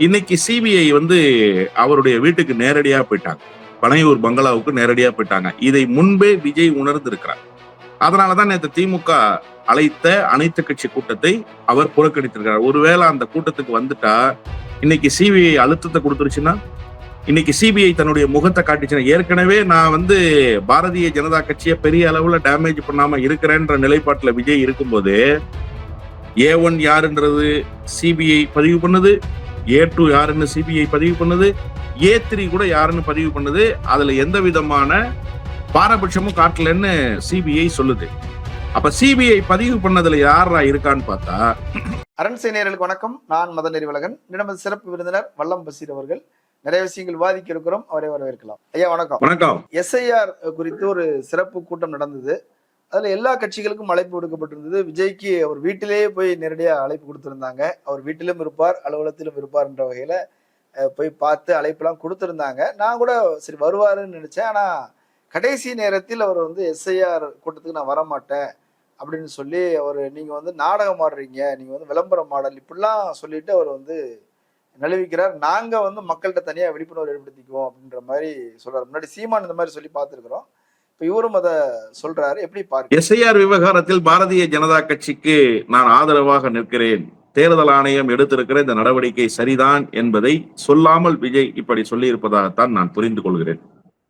இன்னைக்கு சிபிஐ வந்து அவருடைய வீட்டுக்கு நேரடியா போயிட்டாங்க. பனையூர் பங்களாவுக்கு நேரடியா போயிட்டாங்க. இதை முன்பே விஜய் உணர்ந்து இருக்கிறார் அதனாலதான் நேற்று திமுக அழைத்த அனைத்து கட்சி கூட்டத்தை அவர் புறக்கணித்திருக்கிறார். ஒருவேளை அந்த கூட்டத்துக்கு வந்துட்டா இன்னைக்கு சிபிஐ அழுத்தத்தை கொடுத்துருச்சுன்னா? இன்னைக்கு சிபிஐ தன்னுடைய முகத்தை காட்டிச்சுன்னா? ஏற்கனவே நான் வந்து பாரதிய ஜனதா கட்சியை பெரிய அளவுல டேமேஜ் பண்ணாம இருக்கிறேன்ற நிலைப்பாட்டுல விஜய் இருக்கும்போது ஏ ஒன் யாருன்றது சிபிஐ பதிவு பண்ணுது. ஏ டூ யாருன்னு சிபிஐ பதிவு பண்ணுது. ஏ த்ரீ கூட யாருன்னு பதிவு பண்ணுது. அதுல எந்த விதமான பாரபட்சமும் காட்டலன்னு சிபிஐ சொல்லுது. அப்ப சிபிஐ பதிவு பண்ணதுல யாரா இருக்கான்னு பார்த்தா அரண் நேயர்களுக்கு வணக்கம். நான் மதன் நெறிவழகன் நமது சிறப்பு விருந்தினர் வல்லம் பசீர் அவர்கள். நிறைய விஷயங்கள் விவாதிக்க இருக்கிறோம். அவரை வரவேற்கலாம். ஐயா வணக்கம். வணக்கம். எஸ்ஐஆர் குறித்து ஒரு சிறப்பு கூட்டம் நடந்தது. அதுல எல்லா கட்சிகளுக்கும் அழைப்பு விடுக்கப்பட்டிருந்தது. விஜய்க்கு அவர் வீட்டிலேயே போய் நேரடியாக அழைப்பு கொடுத்திருந்தாங்க. அவர் வீட்டிலும் இருப்பார் அலுவலகத்திலும் இருப்பார் என்ற வகையில போய் பார்த்து அழைப்பெல்லாம் கொடுத்திருந்தாங்க. நான் கூட சரி வருவாருன்னு நினைச்சேன். ஆனா கடைசி நேரத்தில் அவர் வந்து எஸ்ஐஆர் கூட்டத்துக்கு நான் வரமாட்டேன் அப்படின்னு சொல்லி அவர் நீங்க வந்து நாடகம் ஆடுறீங்க. நீங்க வந்து விளம்பரம் மாடல் இப்படிலாம் சொல்லிட்டு அவர் வந்து நழுவிக்கிறார். நாங்க வந்து மக்கள்கிட்ட தனியாக விழிப்புணர்வு ஏற்படுத்திக்குவோம் அப்படின்ற மாதிரி சொல்றாரு. முன்னாடி சீமான் இந்த மாதிரி சொல்லி பார்த்துருக்குறோம். இவரும் அதை சொல்றாரு. எப்படி பாருங்க எஸ்ஐஆர் விவகாரத்தில் பாரதிய ஜனதா கட்சிக்கு நான் ஆதரவாக நிற்கிறேன். தேர்தல் ஆணையம் எடுத்திருக்கிற இந்த நடவடிக்கை சரிதான் என்பதை சொல்லாமல் விஜய் இப்படி சொல்லி இருப்பதாகத்தான் நான் புரிந்து கொள்கிறேன்.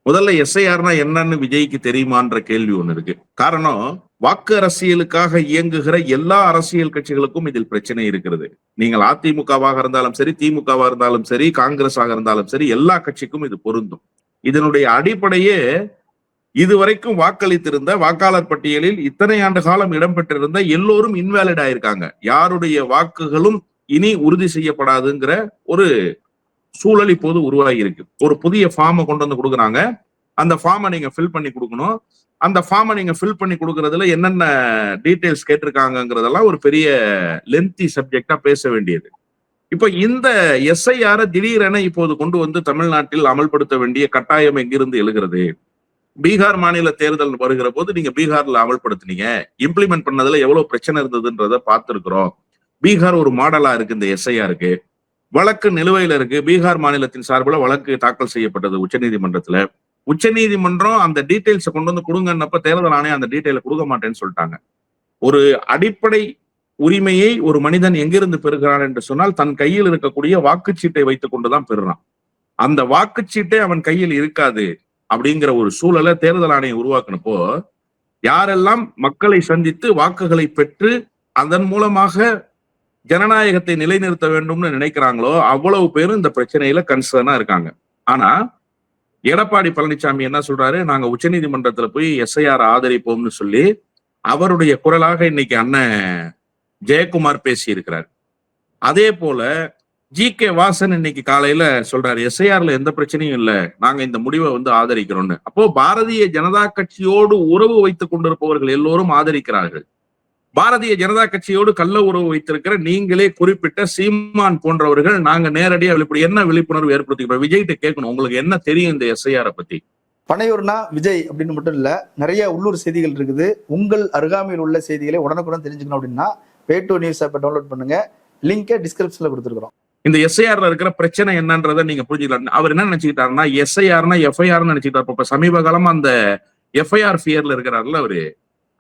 முதல்ல எஸ்ஐஆர்னா என்னன்னு விஜய்க்கு தெரியுமான்ற கேள்வி ஒண்ணு இருக்கு. காரணம் வாக்கு அரசியலுக்காக இயங்குகிற எல்லா அரசியல் கட்சிகளுக்கும் இதில் பிரச்சனை இருக்கிறது. நீங்கள் அதிமுகவாக இருந்தாலும் சரி திமுகவாக இருந்தாலும் சரி காங்கிரஸாக இருந்தாலும் சரி எல்லா கட்சிக்கும் இது பொருந்தும். இதனுடைய அடிப்படையே இதுவரைக்கும் வாக்களித்திருந்த வாக்காளர் பட்டியலில் இத்தனை ஆண்டு காலம் இடம்பெற்றிருந்த எல்லோரும் இன்வேலிட் ஆயிருக்காங்க. யாருடைய வாக்குகளும் இனி உறுதி செய்யப்படாதுங்கிற ஒரு சூழல் இப்போது உருவாகி இருக்கு ஒரு புதிய ஃபார்மை கொண்டு வந்து கொடுக்குறாங்க. அந்த ஃபார்மை நீங்க ஃபில் பண்ணி கொடுக்கணும். அந்த ஃபார்மை நீங்க ஃபில் பண்ணி கொடுக்கறதுல என்னென்ன டீட்டெயில்ஸ் கேட்டிருக்காங்கங்கிறதெல்லாம் ஒரு பெரிய லென்த்தி சப்ஜெக்டா பேச வேண்டியது. இப்போ இந்த எஸ்ஐஆரை திடீரென இப்போது கொண்டு வந்து தமிழ்நாட்டில் அமல்படுத்த வேண்டிய கட்டாயம் எங்கிருந்து எழுகிறது? பீகார் மாநில தேர்தல் வருகிற போது நீங்க பீகார்ல அமல்படுத்தினீங்க. இம்ப்ளிமெண்ட் பண்ணதுல எவ்வளவு பிரச்சனை இருந்ததுன்றத பார்த்திருக்கிறோம். பீகார் ஒரு மாடலா இருக்கு இந்த எஸ்ஐஆருக்கு வழக்கு நிலுவையில இருக்கு. பீகார் மாநிலத்தின் சார்பில் வழக்கு தாக்கல் செய்யப்பட்டது உச்சநீதிமன்றத்துல. உச்சநீதிமன்றம் அந்த டீட்டெயில்ஸை கொண்டு வந்து கொடுங்கன்னப்ப தேர்தல் ஆணையம் அந்த டீட்டெயில கொடுக்க மாட்டேன்னு சொல்லிட்டாங்க. ஒரு அடிப்படை உரிமையை ஒரு மனிதன் எங்கிருந்து பெறுகிறான் என்று சொன்னால் தன் கையில் இருக்கக்கூடிய வாக்குச்சீட்டை வைத்துக் கொண்டுதான் பெறுறான். அந்த வாக்குச்சீட்டை அவன் கையில் இருக்காது. அப்படிங்கிற ஒரு சூழலை தேர்தல் ஆணையம் உருவாக்கினப்போ யாரெல்லாம் மக்களை சந்தித்து வாக்குகளை பெற்று அதன் மூலமாக ஜனநாயகத்தை நிலைநிறுத்த வேண்டும்னு நினைக்கிறாங்களோ அவ்வளவு பேரும் இந்த பிரச்சனையில கன்சர்னா இருக்காங்க. ஆனா எடப்பாடி பழனிசாமி என்ன சொல்றாரு? நாங்க உச்சநீதிமன்றத்துல போய் எஸ்ஐஆர் ஆதரிப்போம்னு சொல்லி அவருடைய குரலாக இன்னைக்கு அண்ணன் ஜெயக்குமார் பேசி இருக்கிறார் அதே போல ஜி கே வாசன் இன்னைக்கு காலையில சொல்றாரு எஸ்ஐஆர்ல எந்த பிரச்சனையும் இல்ல. நாங்க இந்த முடிவை வந்து ஆதரிக்கிறோம்னு. அப்போ பாரதிய ஜனதா கட்சியோடு உறவு வைத்துக் கொண்டிருப்பவர்கள் எல்லோரும் ஆதரிக்கிறார்கள். பாரதிய ஜனதா கட்சியோடு கள்ள உறவு வைத்திருக்கிற நீங்களே குறிப்பிட்ட சீமான் போன்றவர்கள் நாங்க நேரடியா விழிப்புணர்வு என்ன விழிப்புணர்வு ஏற்படுத்திக்கிறோம்? விஜய்கிட்ட கேட்கணும். உங்களுக்கு என்ன தெரியும் இந்த எஸ்ஐஆரை பத்தி? பனையூர்னா விஜய் அப்படின்னு மட்டும் இல்ல நிறைய உள்ளூர் செய்திகள் இருக்குது. உங்கள் அருகாமையில் உள்ள செய்திகளை உடனுக்குடன் தெரிஞ்சுக்கணும் அப்படின்னா பே டு நியூஸ் ஆப்பை டவுன்லோட் பண்ணுங்க. லிங்கை டிஸ்கிரிப்ஷன்ல கொடுத்துருக்கோம் இந்த எஸ்ஐஆர்ல இருக்கிற பிரச்சனை என்னன்றதை நீங்க புரிஞ்சுக்கலாம். அவர் என்ன நினைச்சுக்கிட்டாருன்னா எஸ்ஐஆர்னா எஃப்ஐஆர்னு நினைச்சுக்கிட்டாரு. இப்ப சமீப காலமா அந்த எஃப்ஐஆர் ஃபியர்ல இருக்கிறாருல அவரு.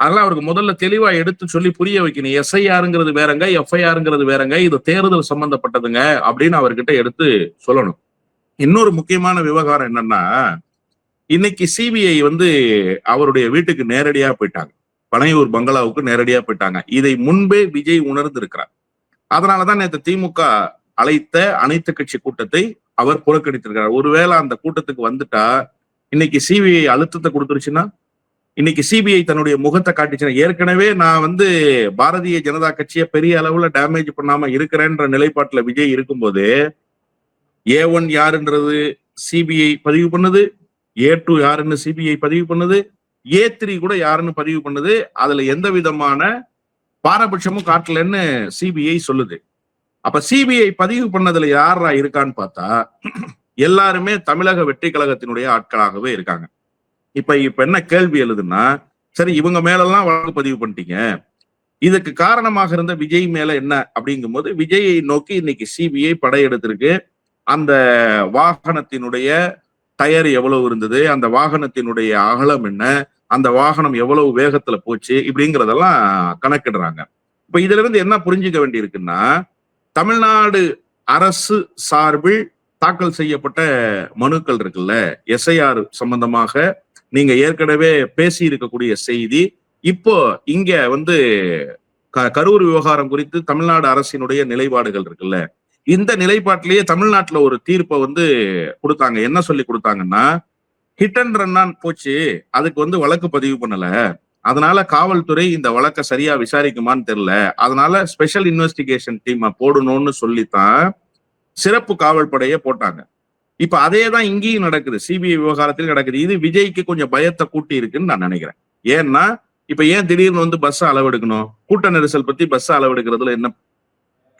அதெல்லாம் அவருக்கு முதல்ல தெளிவா எடுத்து சொல்லி புரிய வைக்கணும். எஸ்ஐஆருங்கிறது வேறங்க எஃப்ஐஆருங்கிறது வேறங்க இது தேர்தல் சம்பந்தப்பட்டதுங்க அப்படின்னு அவர்கிட்ட எடுத்து சொல்லணும். இன்னொரு முக்கியமான விவகாரம் என்னன்னா இன்னைக்கு சிபிஐ வந்து அவருடைய வீட்டுக்கு நேரடியா போயிட்டாங்க. பனையூர் பங்களாவுக்கு நேரடியா போயிட்டாங்க. இதை முன்பே விஜய் உணர்ந்து இருக்கிறார் அதனாலதான் நேற்று திமுக அழைத்த அனைத்து கட்சி கூட்டத்தை அவர் புறக்கணித்திருக்கிறார். ஒருவேளை அந்த கூட்டத்துக்கு வந்துட்டா இன்னைக்கு சிபிஐ அழுத்தத்தை கொடுத்துருச்சுன்னா இன்னைக்கு சிபிஐ தன்னுடைய முகத்தை காட்டிச்சுன்னா ஏற்கனவே நான் வந்து பாரதிய ஜனதா கட்சியை பெரிய அளவுல டேமேஜ் பண்ணாம இருக்கிறேன்ற நிலைப்பாட்டுல விஜய் இருக்கும்போது ஏ ஒன் யாருன்றது சிபிஐ பதிவு பண்ணுது ஏ டூ யாருன்னு சிபிஐ பதிவு பண்ணுது ஏ த்ரீ கூட யாருன்னு பதிவு பண்ணுது அதுல எந்த விதமான பாரபட்சமும் காட்டலன்னு சிபிஐ சொல்லுது. அப்ப சிபிஐ பதிவு பண்ணதுல யாரா இருக்கான்னு பார்த்தா எல்லாருமே தமிழக வெற்றி கழகத்தினுடைய ஆட்களாகவே இருக்காங்க. இப்ப இப்ப என்ன கேள்வி எழுதுன்னா சரி இவங்க மேலெல்லாம் வழக்கு பதிவு பண்ணிட்டீங்க. இதுக்கு காரணமாக இருந்த விஜய் மேல என்ன அப்படிங்கும்போது விஜயை நோக்கி இன்னைக்கு சிபிஐ படையெடுத்திருக்கு அந்த வாகனத்தினுடைய டயர் எவ்வளவு இருந்தது அந்த வாகனத்தினுடைய அகலம் என்ன அந்த வாகனம் எவ்வளவு வேகத்துல போச்சு இப்படிங்கிறதெல்லாம் கணக்கிடுறாங்க. இப்ப இதுல இருந்து என்ன புரிஞ்சுக்க வேண்டியிருக்குன்னா தமிழ்நாடு அரசு சார்பில் தாக்கல் செய்யப்பட்ட மனுக்கள் இருக்குல்ல எஸ்ஐஆர் சம்பந்தமாக நீங்க ஏற்கனவே பேசி இருக்கக்கூடிய செய்தி. இப்போ இங்க வந்து க- கரூர் விவகாரம் குறித்து தமிழ்நாடு அரசினுடைய நிலைப்பாடுகள் இருக்குல்ல. இந்த நிலைப்பாட்டிலேயே தமிழ்நாட்டுல ஒரு தீர்ப்பை வந்து கொடுத்தாங்க. என்ன சொல்லி கொடுத்தாங்கன்னா ஹிட் அண்ட் ரன்னான் போச்சு. அதுக்கு வந்து வழக்கு பதிவு பண்ணல. அதனால காவல்துறை இந்த வழக்கை சரியா விசாரிக்குமான்னு தெரியல. அதனால ஸ்பெஷல் இன்வெஸ்டிகேஷன் டீமை போடணும்னு சொல்லித்தான் சிறப்பு காவல் படையை போட்டாங்க. இப்ப அதே தான் இங்கேயும் நடக்குது. சிபிஐ விவகாரத்தில் நடக்குது. இது விஜய்க்கு கொஞ்சம் பயத்தை கூட்டி இருக்குன்னு நான் நினைக்கிறேன். ஏன்னா இப்ப ஏன் திடீர்னு வந்து பஸ் அளவெடுக்கணும்? கூட்ட நெரிசல் பத்தி பஸ் அளவெடுக்கிறதுல என்ன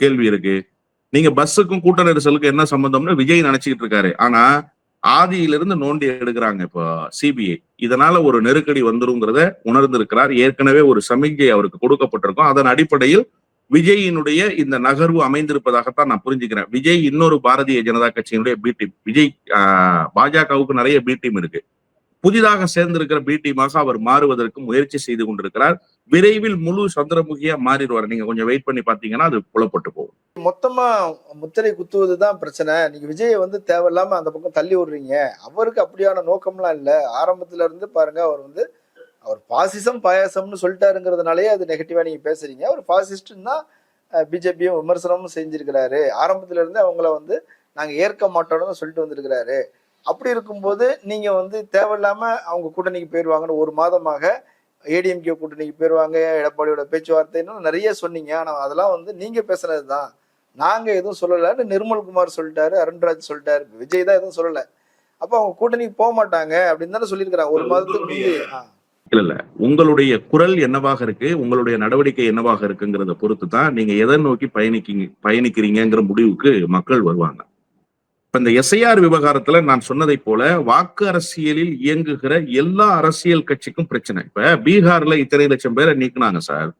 கேள்வி இருக்கு? நீங்க பஸ்ஸுக்கும் கூட்ட நெரிசலுக்கும் என்ன சம்பந்தம்னு விஜய் நினைச்சுக்கிட்டு இருக்காரு. ஆனா ஆதியிலிருந்து நோண்டி எடுக்கிறாங்க இப்போ சிபிஐ இதனால ஒரு நெருக்கடி வந்துருங்கிறத உணர்ந்திருக்கிறார். ஏற்கனவே ஒரு சமிகை அவருக்கு கொடுக்கப்பட்டிருக்கும். அதன் அடிப்படையில் விஜயினுடைய இந்த நகர்வு அமைந்திருப்பதாகத்தான் நான் புரிஞ்சுக்கிறேன். விஜய் இன்னொரு பாரதிய ஜனதா கட்சியினுடைய பி டீம் விஜய் பாஜகவுக்கு நிறைய பி டீம் இருக்கு. புதிதாக சேர்ந்திருக்கிற பி டீமாக அவர் மாறுவதற்கு முயற்சி செய்து கொண்டிருக்கிறார். விரைவில் முழு சந்திரமுகியா மாறிடுவார். நீங்க கொஞ்சம் வெயிட் பண்ணி பாத்தீங்கன்னா அது புலப்பட்டு போகும். மொத்தமா முத்திரை குத்துவதுதான் பிரச்சனை. நீங்க விஜயை வந்து தேவையில்லாம அந்த பக்கம் தள்ளி விடுறீங்க. அவருக்கு அப்படியான நோக்கம்லாம் இல்ல. ஆரம்பத்துல இருந்து பாருங்க அவர் வந்து அவர் பாசிசம் பாயாசம்னு சொல்லிட்டாருங்கிறதுனாலயே அது நெகட்டிவா நீங்க பேசுறீங்க. அவர் பாசிஸ்ட்னு தான் பிஜேபியும் விமர்சனமும் செஞ்சிருக்கிறாரு. ஆரம்பத்துல இருந்து அவங்கள வந்து நாங்க ஏற்க மாட்டோம்னு சொல்லிட்டு வந்திருக்கிறாரு. அப்படி இருக்கும்போது நீங்க வந்து தேவையில்லாம அவங்க கூட்டணிக்கு போயிடுவாங்கன்னு ஒரு மாதமாக ஏடிஎம்கே கூட்டணிக்கு போயிருவாங்க எடப்பாடியோட பேச்சுவார்த்தைன்னு நிறைய சொன்னீங்க. ஆனா அதெல்லாம் வந்து நீங்க பேசுனதுதான். நாங்க எதுவும் சொல்லலன்னு நிர்மல்குமார் சொல்லிட்டாரு அருண்ராஜ் சொல்லிட்டாரு. விஜய் தான் எதுவும் சொல்லல. அப்ப அவங்க கூட்டணிக்கு போக மாட்டாங்க அப்படின்னு தானே சொல்லியிருக்கிறாங்க. ஒரு மாதத்துக்கு. இல்ல இல்ல உங்களுடைய குரல் என்னவாக இருக்கு? உங்களுடைய நடவடிக்கை என்னவாக இருக்குங்கிறத பொறுத்து தான் நீங்க எதை நோக்கி பயணிக்கீங்க பயணிக்கிறீங்கிற முடிவுக்கு மக்கள் வருவாங்க. இப்ப இந்த எஸ்ஐஆர் விவகாரத்துல நான் சொன்னதை போல வாக்கு அரசியலில் இயங்குகிற எல்லா அரசியல் கட்சிக்கும் பிரச்சனை. இப்ப பீகார்ல இத்தனை லட்சம் பேரை நீக்கினாங்க சார்.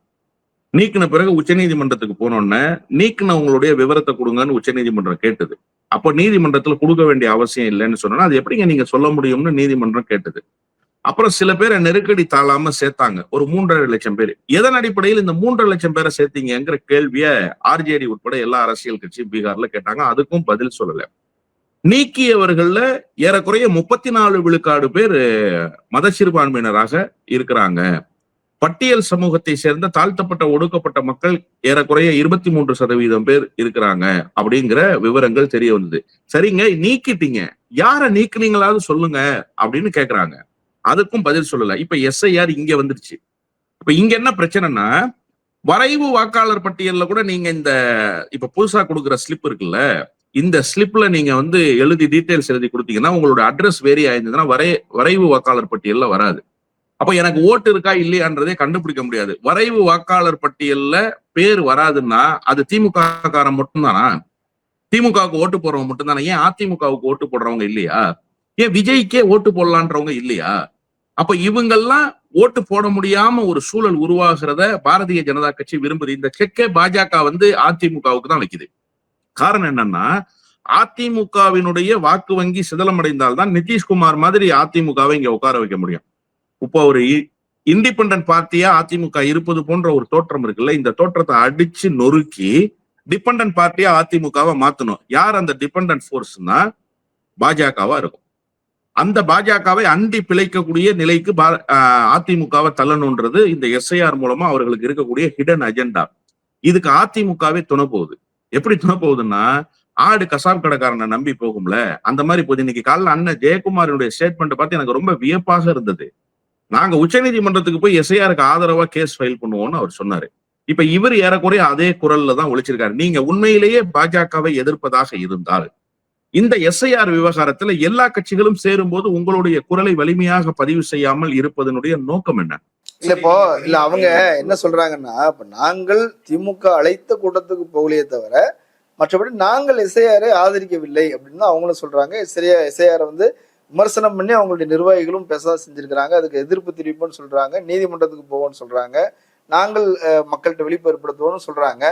நீக்கின பிறகு உச்சநீதிமன்றத்துக்கு போனோடனே நீக்கினவங்களுடைய விவரத்தை கொடுங்கன்னு உச்சநீதிமன்றம் கேட்டது. அப்போ நீதிமன்றத்துல கொடுக்க வேண்டிய அவசியம் இல்லைன்னு சொன்னா அது எப்படிங்க நீங்க சொல்ல முடியும்னு நீதிமன்றம் கேட்டது. அப்புறம் சில பேரை நெருக்கடி தாழாம சேர்த்தாங்க. ஒரு மூன்றரை லட்சம் பேர். எதன் அடிப்படையில் இந்த மூன்றரை லட்சம் பேரை சேர்த்தீங்கிற கேள்விய ஆர்ஜேடி உட்பட எல்லா அரசியல் கட்சியும் பீகார்ல கேட்டாங்க. அதுக்கும் பதில் சொல்லலை. நீக்கியவர்கள்ல ஏறக்குறைய முப்பத்தி நாலு விழுக்காடு பேர் மத சிறுபான்மையினராக இருக்கிறாங்க. பட்டியல் சமூகத்தை சேர்ந்த தாழ்த்தப்பட்ட ஒடுக்கப்பட்ட மக்கள் ஏறக்குறைய இருபத்தி மூன்று சதவீதம் பேர் இருக்கிறாங்க அப்படிங்கிற விவரங்கள் தெரிய வந்தது. சரிங்க நீக்கிட்டீங்க. யார நீக்கினீங்களாவது சொல்லுங்க அப்படின்னு கேக்குறாங்க. அதுக்கும் பதில் சொல்லல. இப்ப எஸ்ஐஆர் இங்க வந்துருச்சு இப்ப இங்க என்ன பிரச்சனைனா வரைவு வாக்காளர் பட்டியல்ல கூட நீங்க இந்த இப்ப புதுசா கொடுக்குற ஸ்லிப் இருக்குல்ல இந்த ஸ்லிப்ல நீங்க வந்து எழுதி டீட்டெயில்ஸ் எழுதி கொடுத்தீங்கன்னா உங்களோட அட்ரஸ் வேரி ஆயிருந்ததுன்னா வரை வரைவு வாக்காளர் பட்டியல்ல வராது. அப்ப எனக்கு ஓட்டு இருக்கா இல்லையான்றதே கண்டுபிடிக்க முடியாது. வரைவு வாக்காளர் பட்டியல்ல பேர் வராதுன்னா அது திமுக காரன் மட்டும்தானா? திமுகவுக்கு ஓட்டு போடுறவங்க மட்டும்தானா? ஏன் அதிமுகவுக்கு ஓட்டு போடுறவங்க இல்லையா? ஏன் விஜய்க்கே ஓட்டு போடலான்றவங்க இல்லையா? அப்ப இவங்கெல்லாம் ஓட்டு போட முடியாம ஒரு சூழல் உருவாகிறத பாரதிய ஜனதா கட்சி விரும்புது. இந்த செக்கே பாஜக வந்து அதிமுகவுக்கு தான் வைக்குது. காரணம் என்னன்னா அதிமுகவினுடைய வாக்கு வங்கி சிதலமடைந்தால்தான் நிதிஷ்குமார் மாதிரி அதிமுகவை இங்க உட்கார வைக்க முடியும். இப்போ ஒரு இண்டிபெண்ட் பார்ட்டியா அதிமுக இருப்பது போன்ற ஒரு தோற்றம் இருக்குல்ல இந்த தோற்றத்தை அடிச்சு நொறுக்கி டிபெண்டன்ட் பார்ட்டியா அதிமுகவை மாத்தணும். யார் அந்த டிபெண்ட் ஃபோர்ஸ்னா? பாஜகவா இருக்கும். அந்த பாஜகவை அண்டி பிழைக்கக்கூடிய நிலைக்கு அதிமுகவை தள்ளணுன்றது இந்த எஸ்ஐஆர் மூலமா அவர்களுக்கு இருக்கக்கூடிய ஹிடன் அஜெண்டா இதுக்கு அதிமுகவே துணை போகுது. எப்படி துணை போகுதுன்னா ஆடு கசாப் கடைக்காரனை நம்பி போகும்ல? அந்த மாதிரி போகுது. இன்னைக்கு காலைல அண்ணன் ஜெயக்குமாரினுடைய ஸ்டேட்மெண்ட் பார்த்து எனக்கு ரொம்ப வியப்பாக இருந்தது. நாங்க உச்சநீதிமன்றத்துக்கு போய் எஸ்ஐஆருக்கு ஆதரவா கேஸ் ஃபைல் பண்ணுவோம்னு அவர் சொன்னாரு. இப்ப இவர் ஏறக்குறைய அதே குரல்ல தான் ஒழிச்சிருக்காரு நீங்க உண்மையிலேயே பாஜகவை எதிர்ப்பதாக இருந்தால் இந்த எஸ்ஐஆர் விவகாரத்துல எல்லா கட்சிகளும் சேரும்போது உங்களுடைய குரலை வலிமையாக பதிவு செய்யாமல் இருப்பதனுடைய நோக்கம் என்ன? இல்ல இப்போ இல்ல அவங்க என்ன சொல்றாங்கன்னா இப்ப நாங்கள் திமுக அழைத்த கூட்டத்துக்கு போகலையே தவிர மற்றபடி நாங்கள் எஸ்ஐஆரை ஆதரிக்கவில்லை அப்படின்னு தான் அவங்களும் சொல்றாங்க. சரியா எஸ்ஐஆரை வந்து விமர்சனம் பண்ணி அவங்களுடைய நிர்வாகிகளும் பேச செஞ்சிருக்கிறாங்க. அதுக்கு எதிர்ப்பு தெரிவிப்போம்னு சொல்றாங்க. நீதிமன்றத்துக்கு போவோம்னு சொல்றாங்க. நாங்கள் மக்கள்கிட்ட விழிப்பு ஏற்படுத்துவோம்னு சொல்றாங்க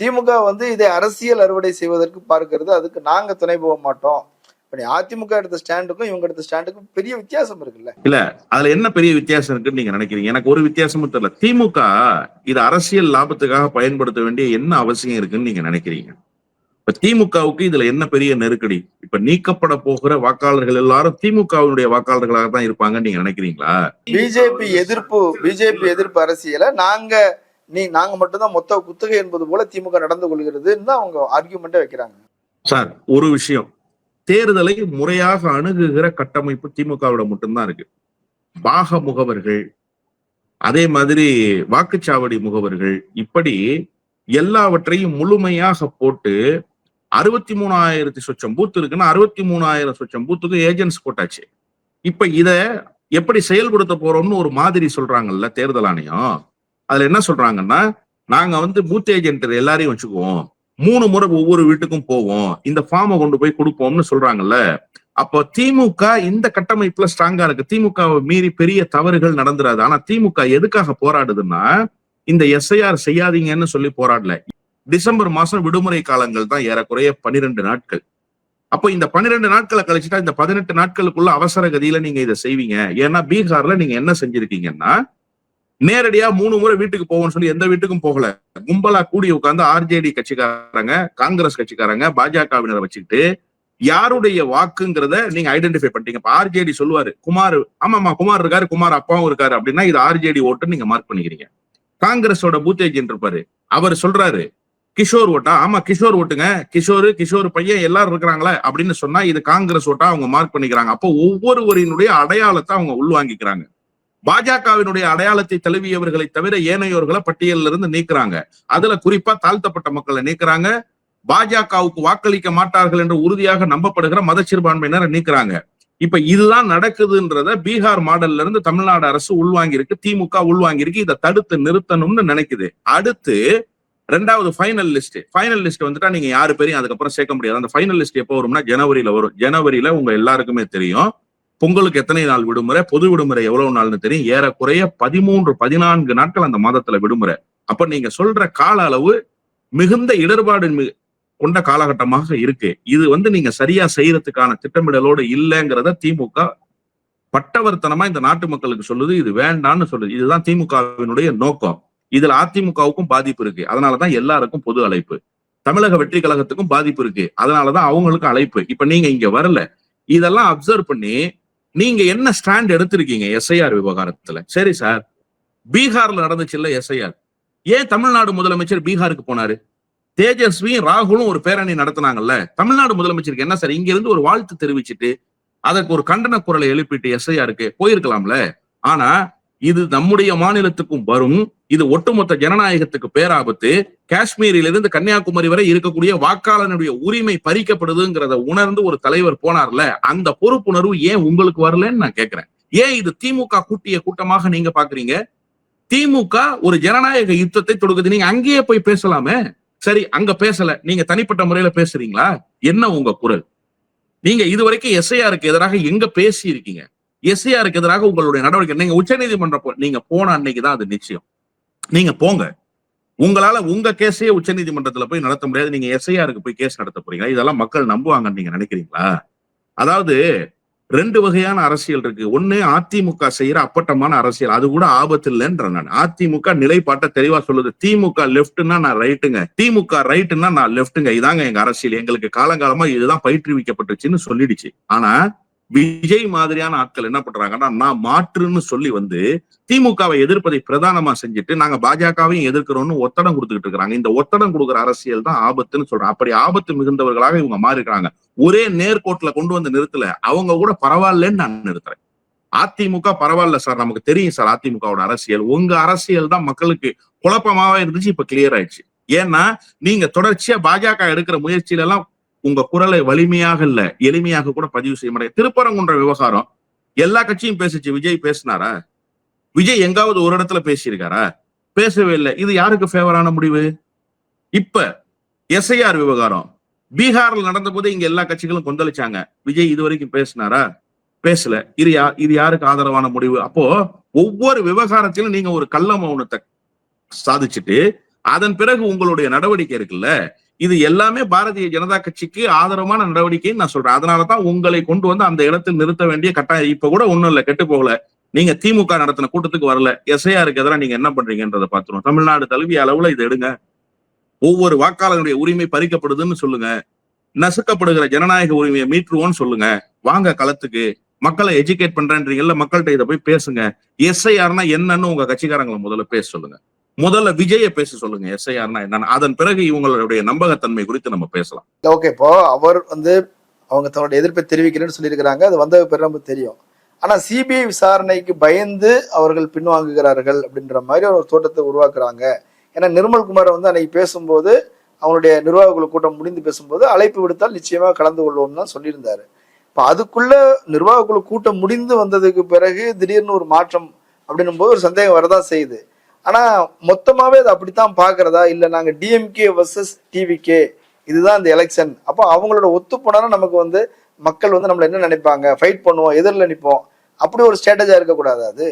திமுக வந்து இதை அரசியல் அறுவடை செய்வதற்கு பார்க்கிறது. அதுக்கு நாங்க துணை போக மாட்டோம். இப்ப நீ அதிமுக எடுத்த ஸ்டாண்டுக்கும் இவங்க எடுத்த ஸ்டாண்டுக்கும் பெரிய வித்தியாசம் இருக்குல்ல. அதுல என்ன பெரிய வித்தியாசம் இருக்குன்னு நீங்க நினைக்கிறீங்க? எனக்கு ஒரு வித்தியாசமும் தெரியல. திமுக இது அரசியல் லாபத்துக்காக பயன்படுத்த வேண்டிய என்ன அவசியம் இருக்குன்னு நீங்க நினைக்கிறீங்க? இப்ப திமுகவுக்கு இதுல என்ன பெரிய நெருக்கடி? இப்ப நீக்கப்பட போகிற வாக்காளர்கள் எல்லாரும் திமுகவினுடைய வாக்காளர்களாக தான் இருப்பாங்கன்னு நீங்க நினைக்கிறீங்களா? பிஜேபி எதிர்ப்பு பிஜேபி எதிர்ப்பு அரசியலை நாங்க நீ நாங்க மட்டும்தான் மொத்த குத்தகை என்பது போல திமுக நடந்து கொள்கிறதுன்னு தான் அவங்க ஆர்கியூமெண்ட்டே வைக்கிறாங்க. சார் ஒரு விஷயம். தேர்தலை முறையாக அணுகுகிற கட்டமைப்பு திமுகவிட மட்டும்தான் இருக்கு. பாக முகவர்கள் அதே மாதிரி வாக்குச்சாவடி முகவர்கள் இப்படி எல்லாவற்றையும் முழுமையாக போட்டு அறுபத்தி மூணாயிரத்தி சொச்சம் பூத் இருக்குன்னா அறுபத்தி மூணாயிரம் சொச்சம் பூத்துக்கு ஏஜென்ட்ஸ் போட்டாச்சு. இப்ப இத எப்படி செயல்படுத்த போறோம்னு ஒரு மாதிரி சொல்றாங்கல்ல தேர்தல் ஆணையம். அதுல என்ன சொல்றாங்கன்னா நாங்க வந்து பூத் ஏஜென்ட் எல்லாரையும் வச்சுக்குவோம். மூணு முறை ஒவ்வொரு வீட்டுக்கும் போவோம். இந்த ஃபார்மை கொண்டு போய் கொடுப்போம்னு சொல்றாங்கல்ல. அப்போ திமுக இந்த கட்டமைப்புல ஸ்ட்ராங்கா இருக்கு. திமுகவை மீறி பெரிய தவறுகள் நடந்துராது. ஆனா திமுக எதுக்காக போராடுதுன்னா இந்த எஸ்ஐஆர் செய்யாதீங்கன்னு சொல்லி போராடல. டிசம்பர் மாசம் விடுமுறை காலங்கள் தான் ஏறக்குறைய பன்னிரெண்டு நாட்கள். அப்போ இந்த பன்னிரெண்டு நாட்களை கழிச்சுட்டா இந்த பதினெட்டு நாட்களுக்குள்ள அவசர கதியில நீங்க இதை செய்வீங்க. ஏன்னா பீகார்ல நீங்க என்ன செஞ்சிருக்கீங்கன்னா நேரடியா மூணு முறை வீட்டுக்கு போவோம்னு சொல்லி எந்த வீட்டுக்கும் போகல. கும்பலா கூடி உட்கார்ந்து ஆர்ஜேடி கட்சிக்காரங்க காங்கிரஸ் கட்சிக்காரங்க பாஜகவினரை வச்சுக்கிட்டு யாருடைய வாக்குங்கிறத நீங்க ஐடென்டிஃபை பண்ணிட்டீங்க. இப்ப ஆர்ஜேடி சொல்லுவாரு குமார் ஆமாமா குமார் இருக்காரு குமார் அப்பாவும் இருக்காரு அப்படின்னா இது ஆர்ஜேடி ஓட்டு நீங்க மார்க் பண்ணிக்கிறீங்க. காங்கிரஸோட பூத் ஏஜென்ட் இருப்பாரு. அவர் சொல்றாரு கிஷோர் ஓட்டா? ஆமா கிஷோர் ஓட்டுங்க. கிஷோர் கிஷோர் பையன் எல்லாரும் இருக்கிறாங்களே அப்படின்னு சொன்னா இது காங்கிரஸ் ஓட்டா அவங்க மார்க் பண்ணிக்கிறாங்க. அப்போ ஒவ்வொருவரினுடைய அடையாளத்தை அவங்க உள்வாங்கிக்கிறாங்க. பாஜகவினுடைய அடையாளத்தை தழுவியவர்களை தவிர ஏனையோர்களை பட்டியலில் இருந்து நீக்கிறாங்க. அதுல குறிப்பா தாழ்த்தப்பட்ட மக்களை நீக்கிறாங்க. பாஜகவுக்கு வாக்களிக்க மாட்டார்கள் என்று உறுதியாக நம்பப்படுகிற மத சிறுபான்மையினரை நீக்கிறாங்க. இப்ப இதுதான் நடக்குதுன்றத பீகார் மாடல்ல இருந்து தமிழ்நாடு அரசு உள்வாங்கியிருக்கு. திமுக உள்வாங்கியிருக்கு. இதை தடுத்து நிறுத்தணும்னு நினைக்குது. அடுத்து ரெண்டாவது ஃபைனல் லிஸ்ட் ஃபைனல் லிஸ்ட் வந்துட்டா நீங்க யாரு பேரையும் அதுக்கப்புறம் சேர்க்க முடியாது. அந்த ஃபைனல் லிஸ்ட் எப்போ வரும்னா ஜனவரியில வரும். ஜனவரியில உங்க எல்லாருக்குமே தெரியும். பொங்கலுக்கு எத்தனை நாள் விடுமுறை? பொது விடுமுறை எவ்வளவு நாள்னு தெரியும். ஏறக்குறைய பதிமூன்று பதினான்கு நாட்கள் அந்த மாதத்துல விடுமுறை. அப்ப நீங்க சொல்ற கால அளவு மிகுந்த இடர்பாடு கொண்ட காலகட்டமாக இருக்கு. இது வந்து நீங்க சரியா செய்யறதுக்கான திட்டமிடலோடு இல்லைங்கிறத திமுக பட்டவர்த்தனமா இந்த நாட்டு மக்களுக்கு சொல்லுது. இது வேண்டான்னு சொல்லுது. இதுதான் திமுகவினுடைய நோக்கம். இதுல அதிமுகவுக்கும் பாதிப்பு இருக்கு. அதனாலதான் எல்லாருக்கும் பொது அழைப்பு. தமிழக வெற்றி கழகத்துக்கும் பாதிப்பு இருக்கு. அதனாலதான் அவங்களுக்கு அழைப்பு. இப்ப நீங்க இங்க வரல. இதெல்லாம் அப்சர்வ் பண்ணி நீங்க என்ன ஸ்டாண்ட் எடுத்திருக்கீங்க? எஸ்ஐஆர் விவகாரத்துல. சரி சார் பீகார்ல நடந்துச்சுல்ல எஸ்ஐஆர் ஏன் தமிழ்நாடு முதலமைச்சர் பீகாருக்கு போனாரு? தேஜஸ்வியும் ராகுலும் ஒரு பேரணி நடத்தினாங்கல்ல. தமிழ்நாடு முதலமைச்சருக்கு என்ன சார் இங்க இருந்து ஒரு வாழ்த்து தெரிவிச்சுட்டு அதற்கு ஒரு கண்டன குரலை எழுப்பிட்டு எஸ்ஐஆருக்கு போயிருக்கலாம்ல? ஆனா இது நம்முடைய மாநிலத்துக்கும் வரும். இது ஒட்டுமொத்த ஜனநாயகத்துக்கு பேராபத்து. காஷ்மீரிலிருந்து கன்னியாகுமரி வரை இருக்கக்கூடிய வாக்காளனுடைய உரிமை பறிக்கப்படுதுங்கிறத உணர்ந்து ஒரு தலைவர் போனார்ல அந்த பொறுப்புணர்வு ஏன் உங்களுக்கு வரலன்னு நான் கேட்கிறேன் ஏன் இது திமுக கூட்டிய கூட்டமாக நீங்க பாக்குறீங்க? திமுக ஒரு ஜனநாயக யுத்தத்தை தொடுக்குது. நீங்க அங்கேயே போய் பேசலாமே. சரி அங்க பேசல. நீங்க தனிப்பட்ட முறையில பேசுறீங்களா? என்ன உங்க குரல்? நீங்க இதுவரைக்கும் எஸ்ஐஆருக்கு எதிராக எங்க பேசி இருக்கீங்க எஸ்ஐஆருக்கு எதிராக உங்களுடைய நடவடிக்கை நீங்க உச்சநீதிமன்றம் போ- நீங்க போன அன்னைக்கு தான் அது நிச்சயம். நீங்க போங்க. உங்களால உங்க கேஸையே உச்சநீதிமன்றத்துல போய் நடத்த முடியாது. நீங்க எஸ்ஐஆருக்கு போய் கேஸ் நடத்த போறீங்க இதெல்லாம் மக்கள் நம்புவாங்கன்னு நீங்க நினைக்கிறீங்களா? அதாவது ரெண்டு வகையான அரசியல் இருக்கு. ஒண்ணு அதிமுக செய்யற அப்பட்டமான அரசியல். அது கூட ஆபத்து இல்லைன்ற நான். அதிமுக நிலைப்பாட்டை தெளிவா சொல்லுது. திமுக லெப்ட்னா நான் ரைட்டுங்க. திமுக ரைட்டுன்னா நான் லெப்ட்டுங்க இதாங்க எங்க அரசியல். எங்களுக்கு காலங்காலமா இதுதான் பயிற்றுவிக்கப்பட்டுச்சுன்னு சொல்லிடுச்சு. ஆனா விஜய் மாதிரியான ஆட்கள் என்ன பண்றாங்கன்னா நான் மாற்றுன்னு சொல்லி வந்து திமுகவை எதிர்ப்பதை பிரதானமா செஞ்சுட்டு நாங்க பாஜகவையும் எதிர்க்கிறோம்னு ஒத்தடம் கொடுத்துக்கிட்டு இருக்கிறாங்க. இந்த ஒத்தடம் கொடுக்குற அரசியல் தான் ஆபத்துன்னு சொல்றேன் அப்படி ஆபத்து மிகுந்தவர்களாக இவங்க மாறி இருக்கிறாங்க ஒரே நேர்கோட்டுல கொண்டு வந்து நிறுத்தல அவங்க கூட பரவாயில்லன்னு நான் நிறுத்துறேன். அதிமுக பரவாயில்ல சார் நமக்கு தெரியும் சார் அதிமுகவோட அரசியல். உங்க அரசியல் தான் மக்களுக்கு குழப்பமாவே இருந்துச்சு இப்ப கிளியர் ஆயிடுச்சு. ஏன்னா நீங்க தொடர்ச்சியா பாஜக எடுக்கிற முயற்சியில எல்லாம் உங்க குரலை வலிமையாக இல்ல எளிமையாக கூட பதிவு செய்ய முடியாது. திருப்பரங்குன்ற விவகாரம் எல்லா கட்சியும் பேசுச்சு. விஜய் பேசினாரா? விஜய் எங்காவது ஒரு இடத்துல பேசியிருக்காரா? பேசவே இல்லை. இது யாருக்கு ஃபேவரான முடிவு? இப்ப எஸ்ஐஆர் விவகாரம். பீகார்ல நடந்த போது இங்க எல்லா கட்சிகளும் கொந்தளிச்சாங்க. விஜய் இது வரைக்கும் பேசினாரா? பேசல. இது யா இது யாருக்கு ஆதரவான முடிவு? அப்போ ஒவ்வொரு விவகாரத்திலும் நீங்க ஒரு கள்ள மௌனத்தை சாதிச்சுட்டு அதன் பிறகு உங்களுடைய நடவடிக்கை இருக்குல்ல? இது எல்லாமே பாரதிய ஜனதா கட்சிக்கு ஆதரவான நடவடிக்கைன்னு நான் சொல்றேன். அதனாலதான் உங்களை கொண்டு வந்து அந்த இடத்தில் நிறுத்த வேண்டிய கட்டாயம். இப்ப கூட ஒண்ணும் இல்லை கெட்டு போகல. நீங்க திமுக நடத்தின கூட்டத்துக்கு வரல. எஸ்ஐஆருக்கு எதிராக நீங்க என்ன பண்றீங்கன்றதை பாத்துருவோம் தமிழ்நாடு தழுவிய அளவுல இதை எடுங்க. ஒவ்வொரு வாக்காளருடைய உரிமை பறிக்கப்படுதுன்னு சொல்லுங்க. நசுக்கப்படுகிற ஜனநாயக உரிமையை மீட்டுருவோம்னு சொல்லுங்க. வாங்க களத்துக்கு. மக்களை எஜுகேட் பண்றேன்றீங்கல்ல மக்கள்கிட்ட இதை போய் பேசுங்க. எஸ்ஐஆர்னா என்னன்னு உங்க கட்சிக்காரங்களை முதல்ல பேச சொல்லுங்க. முதல்ல விஜய பேச சொல்லுங்க எஸ்ஐஆர்னா என்னன்னு அதன் பிறகு இவங்களுடைய நம்பகத்தன்மை குறித்து நம்ம பேசலாம். ஓகே இப்போ அவர் வந்து அவங்க தன்னுடைய எதிர்ப்பை தெரிவிக்கிறேன்னு சொல்லியிருக்கிறாங்க. அது வந்த பிறகு நமக்கு தெரியும். ஆனா சிபிஐ விசாரணைக்கு பயந்து அவர்கள் பின்வாங்குகிறார்கள் அப்படின்ற மாதிரி ஒரு தோட்டத்தை உருவாக்குறாங்க. ஏன்னா நிர்மல் குமார் வந்து அன்னைக்கு பேசும்போது அவங்களுடைய நிர்வாக குழு கூட்டம் முடிந்து பேசும்போது அழைப்பு விடுத்தால் நிச்சயமா கலந்து கொள்வோம்னு தான் சொல்லியிருந்தாரு. இப்போ அதுக்குள்ள நிர்வாக குழு கூட்டம் முடிந்து வந்ததுக்கு பிறகு திடீர்னு ஒரு மாற்றம் அப்படின்னும் போது ஒரு சந்தேகம் வரதான் செய்யுது. ஆனா மொத்தமாவே அது அப்படித்தான் பாக்குறதா இல்ல நாங்க டிஎம்கே வர்சஸ் டிவிகே இதுதான் இந்த எலெக்ஷன் அப்போ அவங்களோட ஒத்து போனாலும் நமக்கு வந்து மக்கள் வந்து நம்மள என்ன நினைப்பாங்க? ஃபைட் பண்ணுவோம் எதிரில் நிற்போம். அப்படி ஒரு ஸ்ட்ராட்டஜியா இருக்கக்கூடாது அது?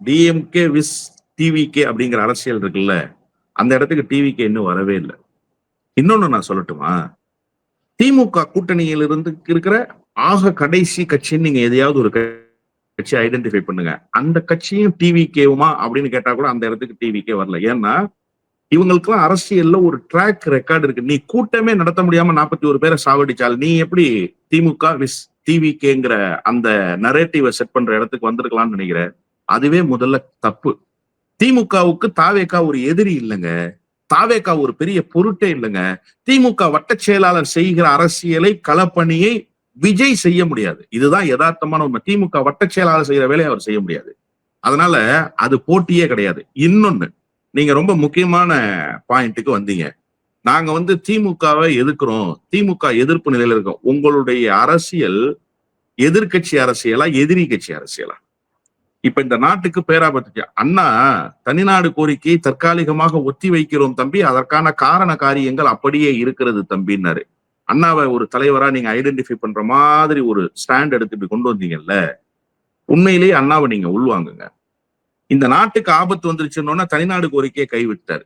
டிஎம்கே விஸ் டிவிகே அப்படிங்கிற அரசியல் இருக்குல்ல அந்த இடத்துக்கு டிவிகே இன்னும் வரவே இல்லை. இன்னொன்னு நான் சொல்லட்டுமா? திமுக கூட்டணியில் இருந்து இருக்கிற ஆக கடைசி கட்சின்னு நீங்க எதையாவது ஒரு கட்சி ஐடென்டிஃபை பண்ணுங்க. அந்த கட்சியும் டிவி கேவுமா அப்படின்னு கேட்டா கூட அந்த இடத்துக்கு டிவிகே வரல. ஏன்னா இவங்களுக்குலாம் அரசியல்ல ஒரு ட்ராக் ரெக்கார்டு இருக்கு. நீ கூட்டமே நடத்த முடியாம நாற்பத்தி ஒரு பேரை சாவடிச்சால் நீ எப்படி திமுக விஸ் டிவி கேங்கிற அந்த நரேட்டிவை செட் பண்ற இடத்துக்கு வந்திருக்கலாம்னு நினைக்கிறேன் அதுவே முதல்ல தப்பு. திமுகவுக்கு தாவேக்கா ஒரு எதிரி இல்லைங்க. தாவேக்கா ஒரு பெரிய பொருட்டே இல்லைங்க. திமுக வட்டச் செயலாளர் செய்கிற அரசியலை களப்பணியை விஜய் செய்ய முடியாது. இதுதான் யதார்த்தமான உண்மை. திமுக வட்டச் செயலாளர் செய்யற வேலையை அவர் செய்ய முடியாது. அதனால அது போட்டியே கிடையாது. இன்னொன்னு நீங்க ரொம்ப முக்கியமான பாயிண்ட்டுக்கு வந்தீங்க. நாங்க வந்து திமுகவை எதிர்க்கிறோம். திமுக எதிர்ப்பு நிலையில இருக்கோம். உங்களுடைய அரசியல் எதிர்கட்சி அரசியலா எதிரி கட்சி அரசியலா? இப்ப இந்த நாட்டுக்கு பேராபத்து அண்ணா தனிநாடு கோரிக்கையை தற்காலிகமாக ஒத்தி வைக்கிறோம் தம்பி. அதற்கான காரண காரியங்கள் அப்படியே இருக்கிறது தம்பின்னாரு. அண்ணாவை ஒரு தலைவரா நீங்க ஐடென்டிஃபை பண்ற மாதிரி ஒரு ஸ்டாண்ட் எடுத்து இப்படி கொண்டு வந்தீங்கல்ல உண்மையிலேயே அண்ணாவை நீங்க உள்வாங்குங்க. இந்த நாட்டுக்கு ஆபத்து வந்துருச்சுன்னொன்னா தனிநாடு கோரிக்கையை கைவிட்டாரு.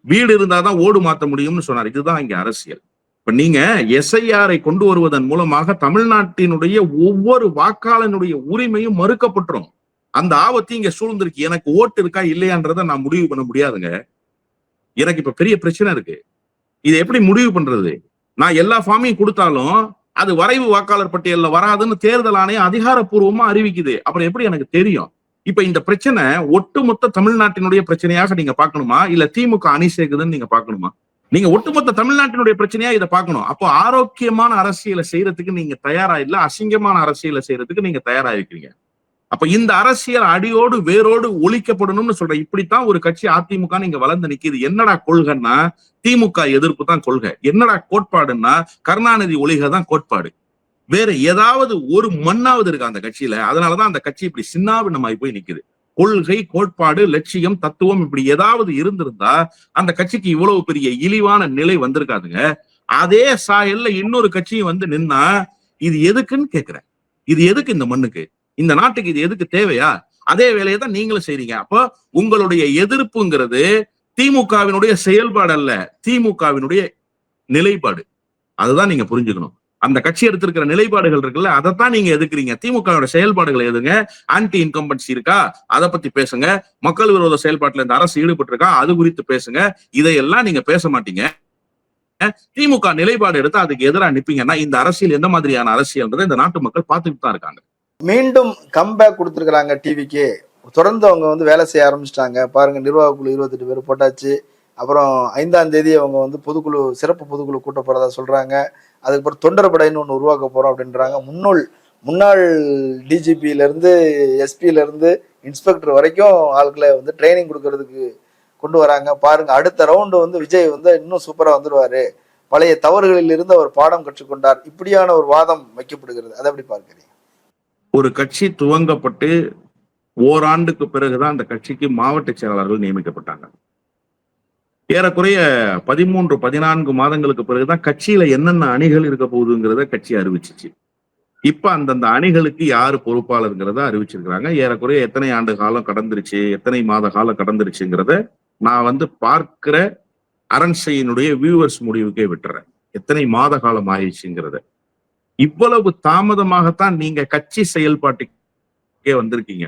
வீடு இருந்தாதான் ஓடு மாத்த முடியும்னு சொன்னார். இதுதான் இங்க அரசியல். இப்ப நீங்க எஸ்ஐஆரை கொண்டு வருவதன் மூலமாக தமிழ்நாட்டினுடைய ஒவ்வொரு வாக்காளனுடைய உரிமையும் மறுக்கப்பட்டுரும். அந்த ஆபத்து இங்க சூழ்ந்திருக்கு. எனக்கு ஓட்டு இருக்கா இல்லையான்றத நான் முடிவு பண்ண முடியாதுங்க. எனக்கு இப்ப பெரிய பிரச்சனை இருக்கு. இதை எப்படி முடிவு பண்றது? நான் எல்லா ஃபார்மையும் கொடுத்தாலும் அது வரைவு வாக்காளர் பட்டியலில் வராதுன்னு தேர்தல் ஆணையம் அதிகாரப்பூர்வமா அறிவிக்குது. அப்புறம் எப்படி எனக்கு தெரியும்? இப்ப இந்த பிரச்சனை ஒட்டுமொத்த தமிழ்நாட்டினுடைய பிரச்சனையாக நீங்க பார்க்கணுமா? இல்ல திமுக அணி சேர்க்குதுன்னு நீங்க பார்க்கணுமா? நீங்க ஒட்டுமொத்த தமிழ்நாட்டினுடைய பிரச்சனையா இதை பார்க்கணும். அப்போ ஆரோக்கியமான அரசியலை செய்யறதுக்கு நீங்க தயாரா இல்ல அசிங்கமான அரசியலை செய்யறதுக்கு நீங்க தயாரா இருக்கிறீங்க? அப்ப இந்த அரசியல் அடியோடு வேரோடு ஒழிக்கப்படணும்னு சொல்றேன் இப்படித்தான் ஒரு கட்சி அதிமுக இங்க வளர்ந்து நிக்குது. என்னடா கொள்கைன்னா திமுக எதிர்ப்பு தான் கொள்கை. என்னடா கோட்பாடுன்னா கருணாநிதி ஒளிகை தான் கோட்பாடு. வேற ஏதாவது ஒரு மண்ணாவது இருக்கு அந்த கட்சியில? அதனாலதான் அந்த கட்சி இப்படி சின்னாபின்னமாய் போய் நிக்குது. கொள்கை கோட்பாடு லட்சியம் தத்துவம் இப்படி ஏதாவது இருந்திருந்தா அந்த கட்சிக்கு இவ்வளவு பெரிய இழிவான நிலை வந்திருக்காதுங்க. அதே சாயல்ல இன்னொரு கட்சியும் வந்து நின்னா இது எதுக்குன்னு கேக்குறேன். இது எதுக்கு இந்த மண்ணுக்கு? இந்த நாட்டுக்கு இது எதுக்கு தேவையா? அதே வேலையை தான் நீங்களும் செய்றீங்க. அப்போ உங்களுடைய எதிர்ப்புங்கிறது திமுகவினுடைய செயல்பாடு அல்ல திமுகவினுடைய நிலைப்பாடு. அதுதான் நீங்க புரிஞ்சுக்கணும். அந்த கட்சி எடுத்திருக்கிற நிலைப்பாடுகள் இருக்குல்ல அதைத்தான் நீங்க எதுக்குறீங்க? திமுகவோட செயல்பாடுகள் எதுங்க? ஆன்டி இன்கம்பன்சி இருக்கா? அதை பத்தி பேசுங்க. மக்கள் விரோத செயல்பாட்டுல இந்த அரசு ஈடுபட்டு இருக்கா அது குறித்து பேசுங்க. இதையெல்லாம் நீங்க பேச மாட்டீங்க. திமுக நிலைப்பாடு எடுத்து அதுக்கு எதிராக நிப்பீங்கன்னா இந்த அரசியல் எந்த மாதிரியான அரசியல்ன்றதை இந்த நாட்டு மக்கள் பார்த்துட்டு தான் இருக்காங்க. மீண்டும் கம்பேக் கொடுத்துருக்குறாங்க டிவிக்கு தொடர்ந்து அவங்க வந்து வேலை செய்ய ஆரம்பிச்சிட்டாங்க. பாருங்க நிர்வாக குழு இருபத்தெட்டு பேர் போட்டாச்சு. அப்புறம் ஐந்தாம் தேதி அவங்க வந்து பொதுக்குழு சிறப்பு பொதுக்குழு கூட்ட போறதா சொல்றாங்க. அதுக்கப்புறம் தொண்டர்படைன்னு ஒன்று உருவாக்க போறோம் அப்படின்றாங்க. முன்னாள் முன்னாள் டிஜிபியில இருந்து எஸ்பியில இருந்து இன்ஸ்பெக்டர் வரைக்கும் ஆட்களை வந்து ட்ரைனிங் கொடுக்கறதுக்கு கொண்டு வராங்க. பாருங்க அடுத்த ரவுண்டு வந்து விஜய் வந்து இன்னும் சூப்பரா வந்துடுவார். பழைய தவறுகளில் இருந்து அவர் பாடம் கற்றுக்கொண்டார். இப்படியான ஒரு வாதம் வைக்கப்படுகிறது. அதை எப்படி பார்க்குறீங்க? ஒரு கட்சி துவங்கப்பட்டு ஓராண்டுக்கு பிறகுதான் அந்த கட்சிக்கு மாவட்ட செயலாளர்கள் நியமிக்கப்பட்டாங்க. ஏறக்குறைய பதிமூன்று பதினான்கு மாதங்களுக்கு பிறகுதான் கட்சியில என்னென்ன அணிகள் இருக்க போகுதுங்கிறத கட்சி அறிவிச்சிச்சு. இப்ப அந்தந்த அணிகளுக்கு யாரு பொறுப்பாளருங்கிறத அறிவிச்சிருக்கிறாங்க. ஏறக்குறைய எத்தனை ஆண்டு காலம் கடந்துருச்சு எத்தனை மாத காலம் கடந்துருச்சுங்கிறத நான் வந்து பார்க்கிற அரண்சையினுடைய வியூவர்ஸ் முடிவுக்கே விட்டுறேன். எத்தனை மாத காலம் ஆயிடுச்சுங்கிறத. இவ்வளவு தாமதமாகத்தான் நீங்க கட்சி செயல்பாட்டுக்கே வந்திருக்கீங்க.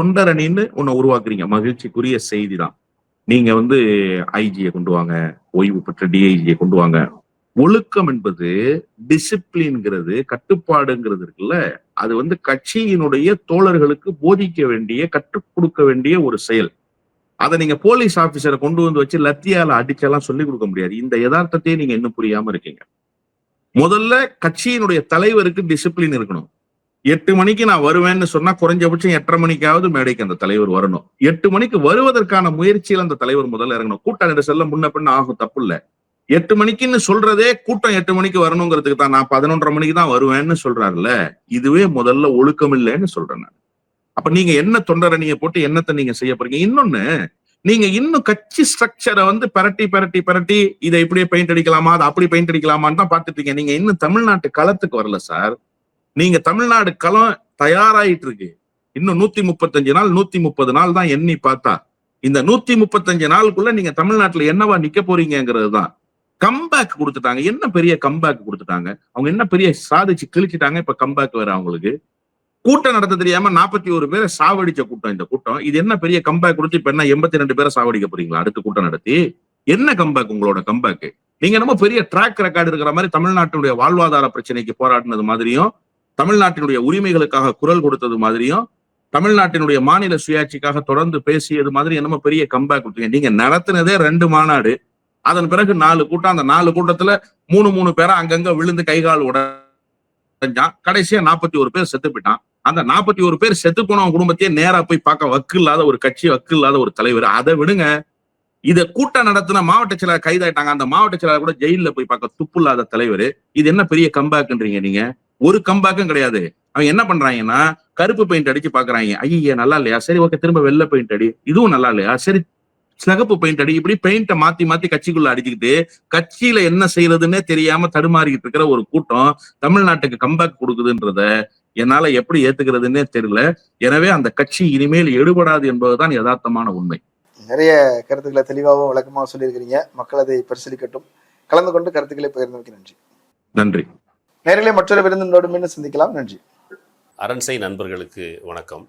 தொண்டரணின்னு உன்னை உருவாக்குறீங்க. மகிழ்ச்சிக்குரிய செய்தி தான் நீங்க வந்து ஐஜியை கொண்டு வாங்க ஓய்வு பெற்ற டிஐஜியை கொண்டு வாங்க. ஒழுக்கம் என்பது டிசிப்ளின்ங்கிறது கட்டுப்பாடுங்கிறது இருக்குல்ல. அது வந்து கட்சியினுடைய தோழர்களுக்கு போதிக்க வேண்டிய கற்றுக் கொடுக்க வேண்டிய ஒரு செயல். அதை நீங்க போலீஸ் ஆபீசரை கொண்டு வந்து வச்சு லத்தியால அடிச்செல்லாம் சொல்லி கொடுக்க முடியாது. இந்த யதார்த்தத்தையே நீங்க இன்னும் புரியாம இருக்கீங்க. முதல்ல கட்சியினுடைய தலைவருக்கு டிசிப்ளின் இருக்கணும். எட்டு மணிக்கு நான் வருவேன்னு சொன்னா குறைஞ்சபட்சம் எட்டரை மணிக்காவது மேடைக்கு அந்த தலைவர் வரணும். எட்டு மணிக்கு வருவதற்கான முயற்சியில் அந்த தலைவர் முதல்ல இறங்கணும். கூட்டம் என்று செல்ல முன்ன பின்ன ஆகும் தப்பு இல்ல. எட்டு மணிக்குன்னு சொல்றதே கூட்டம் எட்டு மணிக்கு வரணுங்கிறதுக்கு தான். நான் பதினொன்றரை மணிக்கு தான் வருவேன்னு சொல்றாருல்ல இதுவே முதல்ல ஒழுக்கம் இல்லைன்னு சொல்றேன் நான். அப்ப நீங்க என்ன தொண்டரணியை போட்டு என்னத்தை நீங்க செய்ய போறீங்க? இன்னொன்னு நீங்க இன்னும் கட்சி ஸ்ட்ரக்சரை வந்து பரட்டி பரட்டி பரட்டி இதை இப்படியே பெயிண்ட் அடிக்கலாமா அதை அப்படி பெயிண்ட் அடிக்கலாமான்னு தான் பார்த்துட்டு இருக்கீங்க. நீங்க இன்னும் தமிழ்நாட்டு களத்துக்கு வரல சார் நீங்க தமிழ்நாடு களம் தயாராயிட்டு இருக்கு. இன்னும் நூத்தி முப்பத்தஞ்சு நாள் நூத்தி முப்பது நாள் தான் எண்ணி பார்த்தா. இந்த நூத்தி முப்பத்தஞ்சு நாளுக்குள்ள நீங்க தமிழ்நாட்டுல என்னவா நிக்க போறீங்கிறது தான். கம்பேக் கொடுத்துட்டாங்க. என்ன பெரிய கம்பேக் கொடுத்துட்டாங்க? அவங்க என்ன பெரிய சாதிச்சு கிழிச்சிட்டாங்க? இப்ப கம்பேக் வேற அவங்களுக்கு. கூட்டம் நடத்த தெரியாம நாற்பத்தி ஒரு பேரை சாவடிச்ச கூட்டம் இந்த கூட்டம். இது என்ன பெரிய கம்பேக் கொடுத்து இப்ப என்ன எண்பத்தி ரெண்டு பேரை சாவடிக்க போறீங்களா? அடுத்த கூட்டம் நடத்தி. என்ன கம்பேக் உங்களோட கம்பேக் நீங்க நம்ம பெரிய ட்ராக் ரெக்கார்டு இருக்கிற மாதிரி தமிழ்நாட்டினுடைய வாழ்வாதார பிரச்சனைக்கு போராடினது மாதிரியும் தமிழ்நாட்டினுடைய உரிமைகளுக்காக குரல் கொடுத்தது மாதிரியும் தமிழ்நாட்டினுடைய மாநில சுயாட்சிக்காக தொடர்ந்து பேசியது மாதிரி என்னமோ பெரிய கம்பேக் கொடுத்தீங்க. நீங்க நடத்தினதே ரெண்டு மாநாடு. அதன் பிறகு நாலு கூட்டம். அந்த நாலு கூட்டத்துல மூணு மூணு பேரை அங்கங்க விழுந்து கைகால் உடஞ்சான் கடைசியா நாற்பத்தி ஒரு பேர் செத்து போயிட்டான். அந்த நாற்பத்தி ஒரு பேர் செத்து போனவன் குடும்பத்தையே நேரா போய் பார்க்க வக்கு இல்லாத ஒரு கட்சி வக்கு இல்லாத ஒரு தலைவர். அதை விடுங்க. இத கூட்டம் நடத்தின மாவட்ட செயலாளர் கைதாயிட்டாங்க. அந்த மாவட்ட செயலாளர் கூட ஜெயில போய் பார்க்க துப்பு இல்லாத தலைவர். இது என்ன பெரிய கம்பேக்குன்றீங்க நீங்க? ஒரு கம்பேக்கும் கிடையாது. அவன் என்ன பண்றாங்கன்னா கருப்பு பெயிண்ட் அடிச்சு பாக்குறாங்க ஐயா நல்லா இல்லையா? சரி ஓகே திரும்ப வெள்ளை பெயிண்ட் அடி. இதுவும் நல்லா இல்லையா? சரி சிகப்பு பெயிண்ட் அடி இப்படி பெயிண்ட மாத்தி மாத்தி கட்சிக்குள்ள அடிச்சுக்கிட்டு கட்சியில என்ன செய்யறதுன்னே தெரியாம தடுமாறிக்கிட்டு இருக்கிற ஒரு கூட்டம் தமிழ்நாட்டுக்கு கம்பேக் கொடுக்குதுன்றத என்னால எப்படி ஏத்துக்கிறதுன்னே தெரியல. எனவே அந்த கட்சி இனிமேல் எடுபடாது என்பதுதான் யதார்த்தமான உண்மை. நிறைய கருத்துக்களை தெளிவாகவும் விளக்கமாக சொல்லியிருக்கிறீங்க. மக்கள் அதை பரிசீலிக்கட்டும். கலந்து கொண்டு கருத்துக்களை பகிர்ந்தமைக்கு நன்றி. நன்றி. நேரிலே மற்றொரு விருந்தினோடு மீண்டும் சந்திக்கலாம். நன்றி. அரண்சை நண்பர்களுக்கு வணக்கம்.